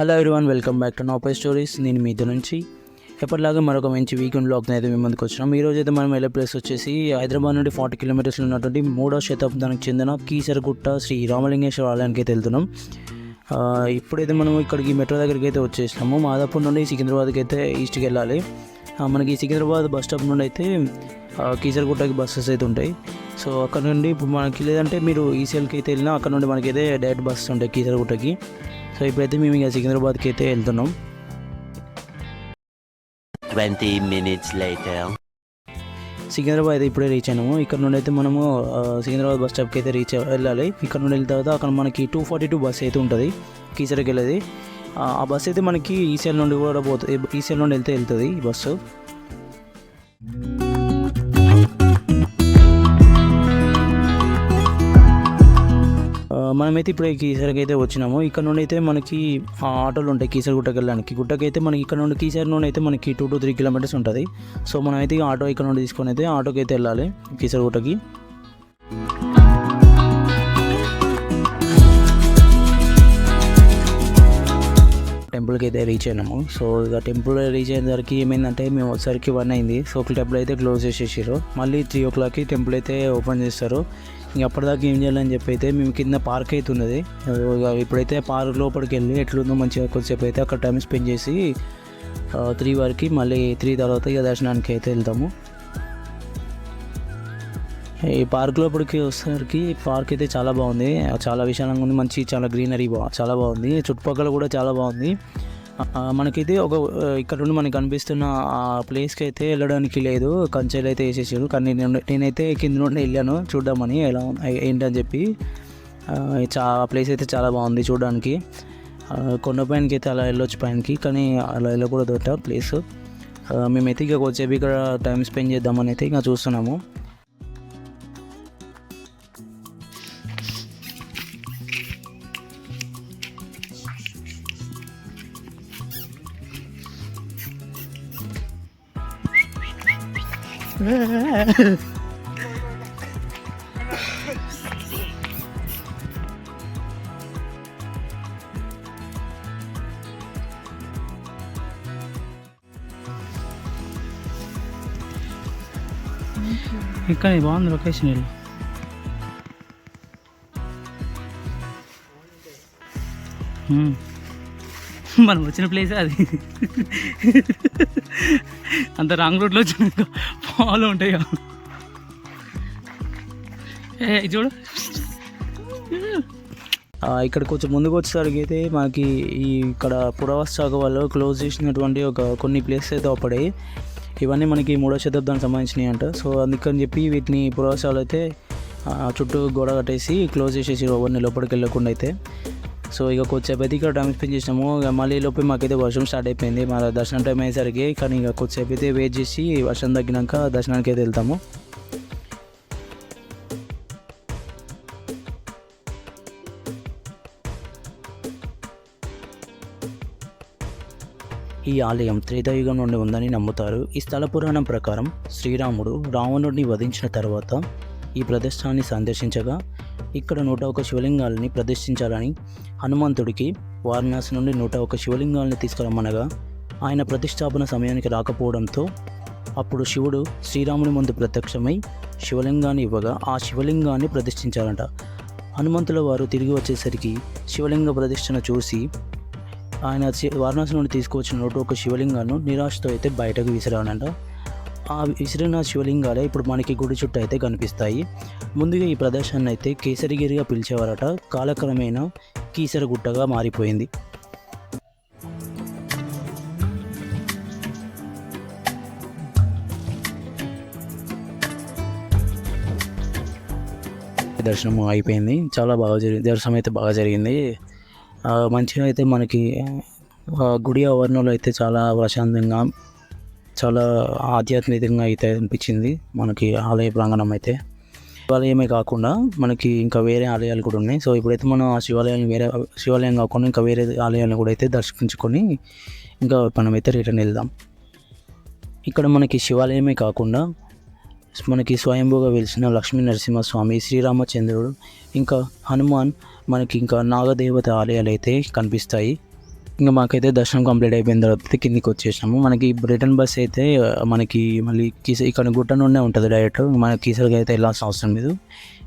Hello everyone welcome back to నోపై stories నేను మీ నుంచి ఎప్పటిలాగా మరొక మంచి వీకెండ్ బ్లాగ్ అయితే మీ ముందుకు వచ్చినాం. ఈ రోజు అయితే మనం వెళ్ళే ప్లేస్ వచ్చేసి హైదరాబాద్ నుండి ఫార్టీ కిలోమీటర్స్లో ఉన్నటువంటి మూడో శతాబ్దానికి చెందిన కీసరగుట్ట శ్రీ రామలింగేశ్వర ఆలయానికి అయితే వెళ్తున్నాం. ఇప్పుడైతే మనం ఇక్కడికి మెట్రో దగ్గరికి అయితే వచ్చేసినాము. మాదాపూర్ నుండి సికింద్రాబాద్కి అయితే ఈస్ట్కి వెళ్ళాలి. మనకి సికింద్రాబాద్ బస్ స్టాప్ నుండి అయితే కీసరగుట్టకి బస్సెస్ అయితే ఉంటాయి. సో అక్కడ నుండి ఇప్పుడు మనకి లేదంటే మీరు ఈసీఎల్కి అయితే వెళ్ళినా అక్కడ నుండి మనకైతే డైరెక్ట్ బస్సెస్ ఉంటాయి కీసరగుట్టకి. సో ఇప్పుడైతే మేము ఇక సికింద్రాబాద్కి అయితే వెళ్తున్నాం. 20 minutes later. సికింద్రాబాద్ అయితే ఇప్పుడే రీచ్ అయినాము. ఇక్కడ నుండి అయితే మనము సికింద్రాబాద్ బస్ స్టాప్కి అయితే రీచ్ వెళ్ళాలి. ఇక్కడ నుండి వెళ్ళిన తర్వాత అక్కడ మనకి టూ ఫార్టీ టూ బస్ అయితే ఉంటుంది. కీసరకి వెళ్ళేది. ఆ ఆ బస్ అయితే మనకి ఈసీఎల్ నుండి కూడా పోతుంది ఈసీఎల్ నుండి వెళ్తే వెళ్తుంది ఈ బస్సు మనమైతే ఇప్పుడు కీసరికి అయితే వచ్చినాము. ఇక్కడ నుండి అయితే మనకి ఆటోలు ఉంటాయి కీసర గుట్టకి వెళ్ళడానికి గుట్టకి అయితే మనకి ఇక్కడ నుండి కీసర నుండి అయితే మనకి టూ టు త్రీ కిలోమీటర్స్ ఉంటుంది. సో మనం అయితే ఆటో ఇక్కడ నుండి తీసుకొని అయితే ఆటోకి అయితే వెళ్ళాలి కీసర గుట్టకి టెంపుల్కి అయితే రీచ్ అయినాము. సో ఇక టెంపుల్ రీచ్ అయ్యేసరికి ఏమైందంటే మేము వచ్చేసరికి వన్ అయింది. సో టెంపుల్ అయితే క్లోజ్ చేసేసారు మళ్ళీ త్రీ ఓ క్లాక్కి టెంపుల్ అయితే ఓపెన్ చేస్తారు. ఇంక అప్పటిదాకా ఏం చేయాలని చెప్పి అయితే మేము కింద పార్క్ అయితే ఉన్నది ఇక ఇప్పుడైతే పార్క్ లోపలికి వెళ్ళి ఎట్లుందో మంచిగా కొద్దిసేపు అయితే అక్కడ టైం స్పెండ్ చేసి త్రీ వరకు మళ్ళీ త్రీ తర్వాత ఇక దర్శనానికి అయితే వెళ్తాము. ఈ పార్క్ లోపలికి వచ్చేసరికి పార్క్ అయితే చాలా బాగుంది. చాలా విశాలంగా ఉంది. మంచి చాలా గ్రీనరీ బా చాలా బాగుంది. చుట్టుపక్కల కూడా చాలా బాగుంది. మనకైతే ఒక ఇక్కడ నుండి మనకి కనిపిస్తున్న ఆ ప్లేస్కి అయితే వెళ్ళడానికి లేదు. కంచెలు అయితే వేసేసాడు కానీ నేను నేనైతే కింద నుండి వెళ్ళాను. చూద్దామని ఎలా ఏంటని చెప్పి. ఆ, చా ప్లేస్ అయితే చాలా బాగుంది చూడడానికి. కొండ కొండపైనకి అయితే అలా వెళ్ళొచ్చు పైనకి కానీ అలా వెళ్ళకూడదు ప్లేస్. మేమైతే ఇక వచ్చేవి ఇక్కడ టైం స్పెండ్ చేద్దామని అయితే ఇంకా చూస్తున్నాము. ఇక్కడ బాగుంది లొకేషన్ ఇది మ్మ్. మనం వచ్చిన ప్లేస్ అది. అంత రాంగ్ రూట్లో వచ్చినాక ఫాలో ఉంటాయి. కదా. ఏ చూడు. ఇక్కడ కొంచెం ముందుకు వచ్చేసరికి అయితే మనకి ఈ ఇక్కడ పురావస్తు శాఖ వాళ్ళు క్లోజ్ చేసినటువంటి ఒక కొన్ని ప్లేసెస్ అయితే అప్పుడే ఇవన్నీ మనకి మూడో శతాబ్దానికి సంబంధించినవి అంట. సో అందుకని చెప్పి వీటిని పురావశాలు అయితే చుట్టూ గోడ కట్టేసి క్లోజ్ చేసేసి అవన్నీ లోపలికి వెళ్ళకుండా అయితే సో ఇక కొద్దిసేపు అయితే ఇక్కడ టైం స్పెండ్ చేసినాము. ఇక మళ్ళీ లోపే మాకైతే వర్షం స్టార్ట్ అయిపోయింది. మా దర్శనం టైం అయ్యేసరికి కానీ ఇక కొద్దిసేపు అయితే వెయిట్ చేసి వర్షం తగ్గినాక దర్శనానికి అయితే వెళ్తాము. ఈ ఆలయం త్రేతాయుగం నుండి ఉందని నమ్ముతారు. ఈ స్థల పురాణం ప్రకారం శ్రీరాముడు రావణుడిని వధించిన తర్వాత ఈ ప్రదేశాన్ని సందర్శించగా ఇక్కడ నూట ఒక శివలింగాలని ప్రతిష్ఠించాలని హనుమంతుడికి వారణాసి నుండి నూట ఒక శివలింగాలని తీసుకురమ్మనగా ఆయన ప్రతిష్టాపన సమయానికి రాకపోవడంతో అప్పుడు శివుడు శ్రీరాముని ముందు ప్రత్యక్షమై శివలింగాన్ని ఇవ్వగా ఆ శివలింగాన్ని ప్రతిష్ఠించాలంట. హనుమంతుల వారు తిరిగి వచ్చేసరికి శివలింగ ప్రతిష్టన చూసి ఆయన వారణాసి నుండి తీసుకువచ్చిన నూట ఒక శివలింగాన్ని నిరాశతో అయితే బయటకు విసిరానంట ఆ విసిరిన శివలింగాలే ఇప్పుడు మనకి గుడి చుట్టూ అయితే కనిపిస్తాయి. ముందుగా ఈ ప్రదేశాన్ని అయితే కేసరిగిరిగా పిలిచేవారట. కాలక్రమేణా కీసరగుట్టగా మారిపోయింది. దర్శనం అయిపోయింది. చాలా బాగా జరిగింది దర్శనం అయితే బాగా జరిగింది. మంచిగా అయితే మనకి గుడి ఆవరణలో అయితే చాలా ప్రశాంతంగా చాలా ఆధ్యాత్మికంగా అయితే అనిపించింది మనకి ఆలయ ప్రాంగణం అయితే. శివాలయమే కాకుండా మనకి ఇంకా వేరే ఆలయాలు కూడా ఉన్నాయి. సో ఇప్పుడైతే మనం ఆ శివాలయం వేరే శివాలయం కాకుండా ఇంకా వేరే ఆలయాలను కూడా అయితే దర్శించుకొని ఇంకా మనమైతే రిటర్న్ వెళ్దాం. ఇక్కడ మనకి శివాలయమే కాకుండా మనకి స్వయంభూగా వెలిసిన లక్ష్మీ నరసింహస్వామి శ్రీరామచంద్రుడు ఇంకా హనుమాన్ మనకి ఇంకా నాగదేవత ఆలయాలు అయితే కనిపిస్తాయి. ఇంకా మాకైతే దర్శనం కంప్లీట్ అయిపోయిన తర్వాత కిందికి వచ్చేసాము మనకి రిటర్న్ బస్ అయితే మనకి మళ్ళీ కీస ఇక్కడ గుట్ట నుండే ఉంటుంది డైరెక్ట్ మన కీసరికి అయితే వెళ్ళాల్సిన అవసరం లేదు.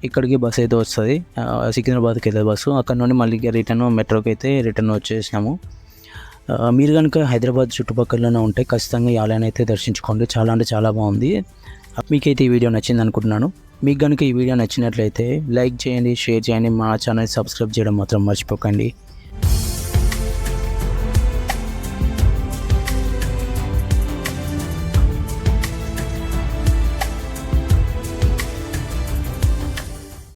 ఇక్కడికి బస్ అయితే వస్తుంది. సికింద్రాబాద్కి వెళ్ళే బస్సు. అక్కడ నుండి మళ్ళీ రిటర్న్ మెట్రోకి అయితే రిటర్న్ వచ్చేసినాము. మీరు కనుక హైదరాబాద్ చుట్టుపక్కలనే ఉంటే ఖచ్చితంగా ఈ ఆలయాన్ని అయితే దర్శించుకోండి. చాలా అంటే చాలా బాగుంది. మీకైతే ఈ వీడియో నచ్చింది అనుకుంటున్నాను. మీకు కనుక ఈ వీడియో నచ్చినట్లయితే లైక్ చేయండి షేర్ చేయండి. మా ఛానల్ సబ్స్క్రైబ్ చేయడం మాత్రం మర్చిపోకండి.